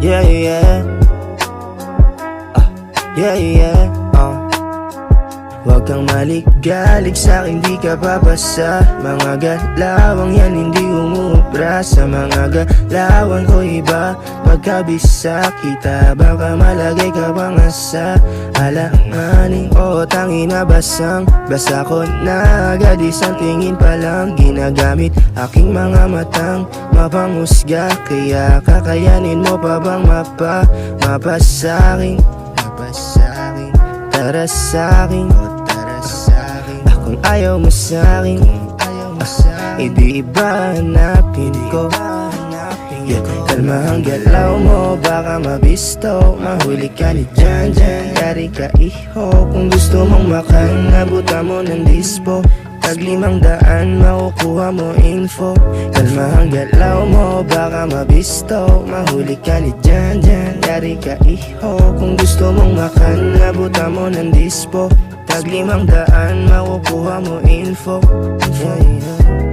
Yeah, yeah Ah, yeah, yeah uh. Huwag kang maligalig sa akin, di ka babasa. Mga galawang yan hindi umubra. Sa mga galawan ko iba Pagkabisa kita Baka malagay ka pa nga sa Alanganin o tangin na basang Basa ko na agad isang tingin pa lang. Ginagamit aking mga matang Mapangusga. Kaya kakayanin mo pa bang mapa Mapasaking Mapasaking Tara sa'kin tara sa'kin Kung ayaw mo sa'kin ah, Hindi iba hanapin ko. Yeah, kalma ang galaw mo Baka mabisto. Mahuli ka ni Jan Jan Yari ka iho. Kung gusto mong makan Nabuta mo ng dispo. Tag limang daan Makukuha mo info. Kalma ang galaw mo Baka mabisto. Mahuli ka ni Jan Jan Yari ka iho. Kung gusto mong makan Nabuta mo ng dispo Tag limang daan makukuha mo info, info. Yeah.